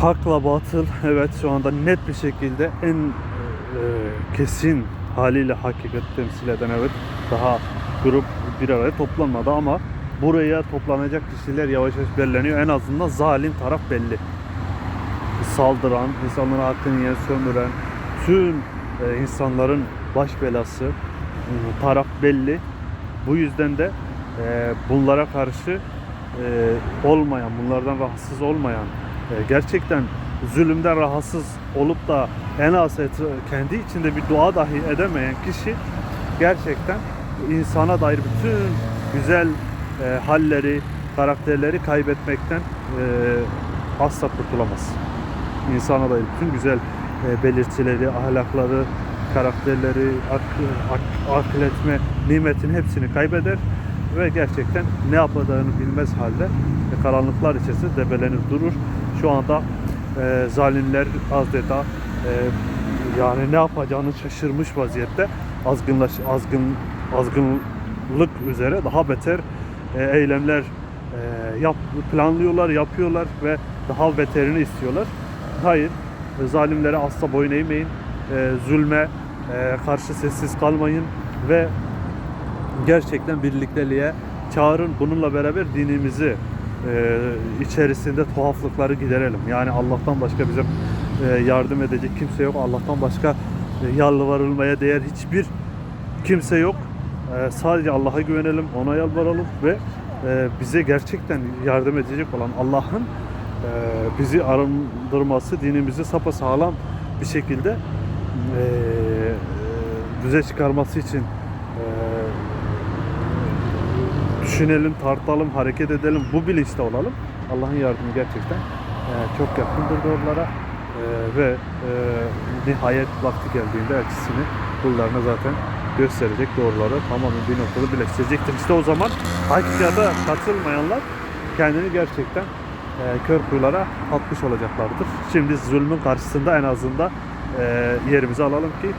Hakla batıl evet şu anda net bir şekilde en e, kesin haliyle hakikat temsil eden evet daha grup bir araya toplanmadı ama buraya toplanacak kişiler yavaş yavaş belirleniyor. En azından zalim taraf belli. Saldıran, insanların hakkını yiyen, sömüren, tüm e, insanların baş belası e, taraf belli. Bu yüzden de e, bunlara karşı e, olmayan, bunlardan rahatsız olmayan, gerçekten zulümden rahatsız olup da en az kendi içinde bir dua dahi edemeyen kişi gerçekten insana dair bütün güzel e, halleri, karakterleri kaybetmekten e, asla kurtulamaz. İnsana dair bütün güzel e, belirtileri, ahlakları, karakterleri, ak, ak, akıl etme nimetini hepsini kaybeder ve gerçekten ne yapacağını bilmez halde e, karanlıklar içerisinde debelenir durur. Şu anda e, zalimler adeta e, yani ne yapacağını şaşırmış vaziyette azgınlaş azgın azgınlık üzere daha beter e, eylemler e, yap, planlıyorlar, yapıyorlar ve daha beterini istiyorlar. Hayır, e, zalimlere asla boyun eğmeyin, e, zulme e, karşı sessiz kalmayın ve gerçekten birlikteliğe çağırın. Bununla beraber dinimizi e, içerisinde tuhaflıkları giderelim. Yani Allah'tan başka bize e, yardım edecek kimse yok. Allah'tan başka e, yalvarılmaya değer hiçbir kimse yok. E, sadece Allah'a güvenelim, ona yalvaralım ve e, bize gerçekten yardım edecek olan Allah'ın e, bizi arındırması, dinimizi sapasağlam bir şekilde e, düze çıkarması için e, düşünelim, tartalım, hareket edelim, bu bilinçte olalım. Allah'ın yardımı gerçekten e, çok yakındır doğrulara E, ve e, nihayet vakti geldiğinde elçisini kullarına zaten gösterecek doğruları tamamen bir noktada birleştirecektir. İşte o zaman hakikate katılmayanlar kendini gerçekten e, kör kuyulara atmış olacaklardır. Şimdi zulmün karşısında en azından e, yerimizi alalım ki